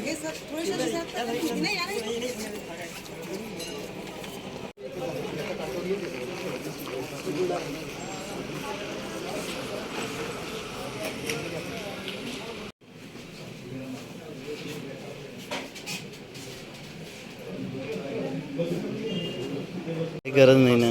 हे सर थोडेसे नाही यार गरज नाही ना.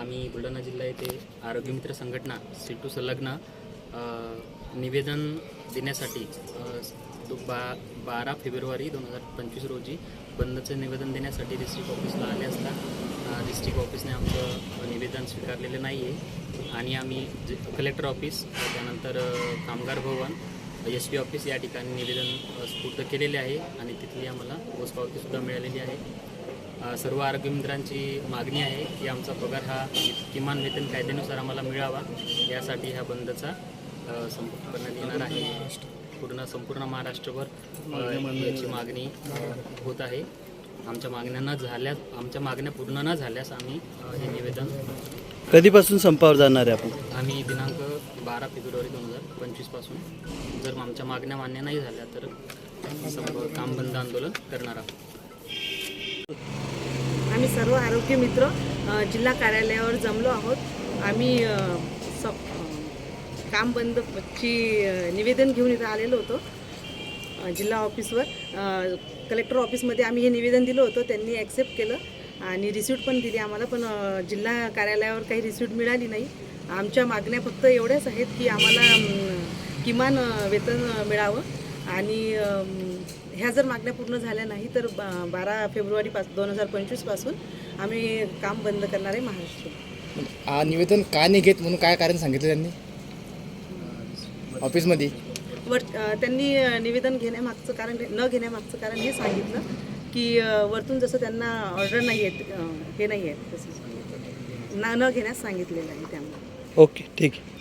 आम्ही बुलढाणा जिल्हा येथे आरोग्यमित्र संघटना सिटू संलग्न निवेदन देण्यासाठी बा बारा फेब्रुवारी दोन हजार पंचवीस रोजी बंदचं निवेदन देण्यासाठी डिस्ट्रिक्ट ऑफिसला आले असता डिस्ट्रिक्ट ऑफिसने आमचं निवेदन स्वीकारलेलं नाही आहे आणि आम्ही जे कलेक्टर ऑफिस त्यानंतर कामगार भवन एस पी ऑफिस या ठिकाणी निवेदन स्फूर्त केलेले आहे आणि तिथली आम्हाला पोचपावतीसुद्धा मिळालेली आहे. सर्व आरोग्य मित्रांची मागणी आहे की आमचा पगार हा किमान वेतन कायद्यानुसार आम्हाला मिळावा. यासाठी ह्या बंदचा संपर्क करण्यात येणार आहे. पूर्ण संपूर्ण महाराष्ट्रभर याची मागणी होत आहे. आमच्या मागण्या न झाल्यास आमच्या मागण्या पूर्ण न झाल्यास आम्ही हे निवेदन कधीपासून संपावर जाणार आहे आपण? आम्ही दिनांक बारा फेब्रुवारी दोन हजार पंचवीसपासून जर आमच्या मागण्या मान्य नाही झाल्या तर संप काम बंद आंदोलन करणार आहोत. आम्ही सर्व आरोग्य मित्र अ, जिल्हा कार्यालयावर जमलो आहोत. आम्ही अ, स अ, काम बंदची अ, निवेदन घेऊन इथं आलेलो होतो अ, जिल्हा ऑफिसवर. अ, कलेक्टर ऑफिसमध्ये आम्ही हे निवेदन दिलं होतं त्यांनी ॲक्सेप्ट केलं. आणि रिसिप्ट पण दिली. आम्हाला पण जिल्हा कार्यालयावर काही रिसिप्ट मिळाली नाही. आमच्या मागण्या फक्त एवढ्याच आहेत की आम्हाला किमान वेतन मिळावं. आणि ह्या जर मागण्या पूर्ण झाल्या नाही तर बा बारा फेब्रुवारीपास दोन हजार पंचवीसपासून आम्ही काम बंद करणार आहे महाराष्ट्र. निवेदन का नाही घेत म्हणून काय कारण सांगितलं त्यांनी? ऑफिसमध्ये? वर त्यांनी निवेदन घेण्यामागचं कारण न घेण्यामागचं कारण हे सांगितलं. की वरतून जसं त्यांना ऑर्डर नाही आहेत हे नाही आहेत तसं. ना न घेण्यास सांगितलेलं आहे त्यामुळे. ओके ठीक आहे.